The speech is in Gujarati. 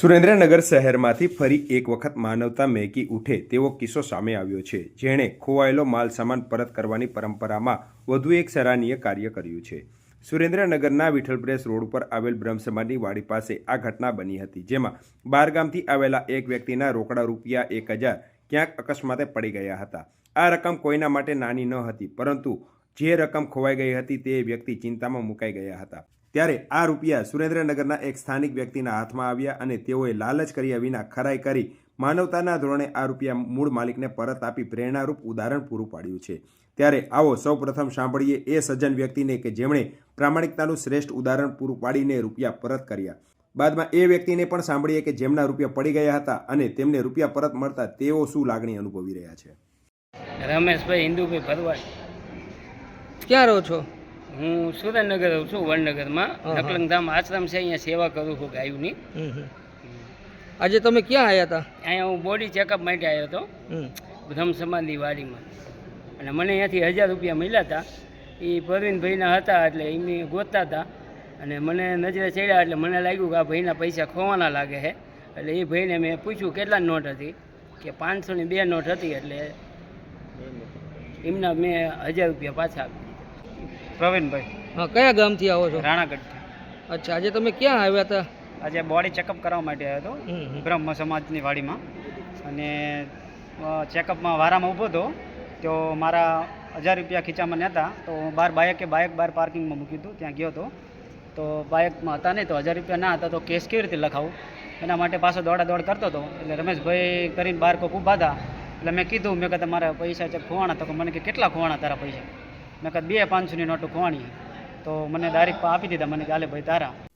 સુરેન્દ્રનગર શહેરમાંથી ફરી એક વખત માનવતા મેકી ઉઠે તેવો કિસ્સો સામે આવ્યો છે, જેણે ખોવાયેલો માલ સામાન પરત કરવાની પરંપરામાં વધુ એક સરાહનીય કાર્ય કર્યું છે. સુરેન્દ્રનગરના વિઠ્ઠલ પ્રેસ રોડ પર આવેલ બ્રહ્મ સમાજની વાડી પાસે આ ઘટના બની હતી, જેમાં બારગામથી આવેલા એક વ્યક્તિના રોકડા રૂપિયા એક હજાર ક્યાંક અકસ્માતે પડી ગયા હતા. આ રકમ કોઈના માટે નાની ન હતી, પરંતુ જે રકમ ખોવાઈ ગઈ હતી તે વ્યક્તિ ચિંતામાં મુકાઈ ગયા હતા. ત્યારે આ રૂપિયા સુરેન્દ્રનગરના એક સ્થાનિક વ્યક્તિના હાથમાં આવ્યા અને તેઓએ લાલચ કર્યા વિના ખરાઈ કરી માનવતાના ધોરણે આ રૂપિયા મૂળ માલિકને પરત આપી પ્રેરણારૂપ ઉદાહરણ પૂરું પાડ્યું છે. ત્યારે આવો સૌપ્રથમ સાંભળીએ એ સજ્જન વ્યક્તિને કે જેમણે પ્રામાણિકતાનું શ્રેષ્ઠ ઉદાહરણ પૂરું પાડીને રૂપિયા પરત કર્યા. બાદમાં એ વ્યક્તિને પણ સાંભળીએ કે જેમના રૂપિયા પડી ગયા હતા અને તેમને રૂપિયા પરત મળતા તેઓ શું લાગણી અનુભવી રહ્યા છે? રમેશભાઈ હિન્દુભાઈ ભરવાડ. ક્યાં રહો છો? હું સુરેન્દ્રનગર રહું છું વડનગરમાં. નકલંગ ધામ આશ્રમ છે અહીંયા સેવા કરું છું ગાયુંની. આજે તમે ક્યાં આવ્યા હતા? અહીંયા હું બોડી ચેકઅપ માટે આવ્યો હતો. બ્રહ્મ સમાજની વાડીમાં. અને મને અહીંયાથી હજાર રૂપિયા મળ્યા હતા. એ પરવીનભાઈના હતા એટલે એમને ગોતતા હતા. અને મને નજરે ચડ્યા એટલે મને લાગ્યું કે આ ભાઈના પૈસા ખોવાના લાગે છે. એટલે એ ભાઈને મેં પૂછ્યું કેટલા નોટ હતી? કે પાંચસોની બે નોટ હતી એટલે એમના મેં હજાર રૂપિયા પાછા આપી પ્રવીણભાઈ. હા કયા ગામથી આવો છો? રાણાગઢથી. અચ્છા આજે તમે ક્યાં આવ્યા હતા? આજે બોડી ચેકઅપ કરવા માટે આવ્યો હતો હમ, હમ. બ્રહ્મ સમાજની વાડીમાં. અને ચેકઅપમાં વારામાં ઊભો હતો તો મારા હજાર રૂપિયા ખીચામાં નહોતા તો હું બાર બાયકે બાયક બાર પાર્કિંગમાં મૂક્યું હતું ત્યાં ગયો હતો. તો બાયકમાં હતા નહીં તો હજાર રૂપિયા ના હતા તો કેસ કેવી રીતે લખાવું? એના માટે પાછો દોડા દોડ કરતો હતો. એટલે રમેશભાઈ કરીને બાર કોક ઊભા હતા. એટલે મેં કીધું મેં કહેતા મારા પૈસા ખોવાણા તો મને કે કેટલા ખોવાણા તારા પૈસા? કહે બે પાંચસોની નોટો ખોવાણી તો મને ડાયરેક્ટ આપી દીધા. મને કે હાલે ભાઈ, તારા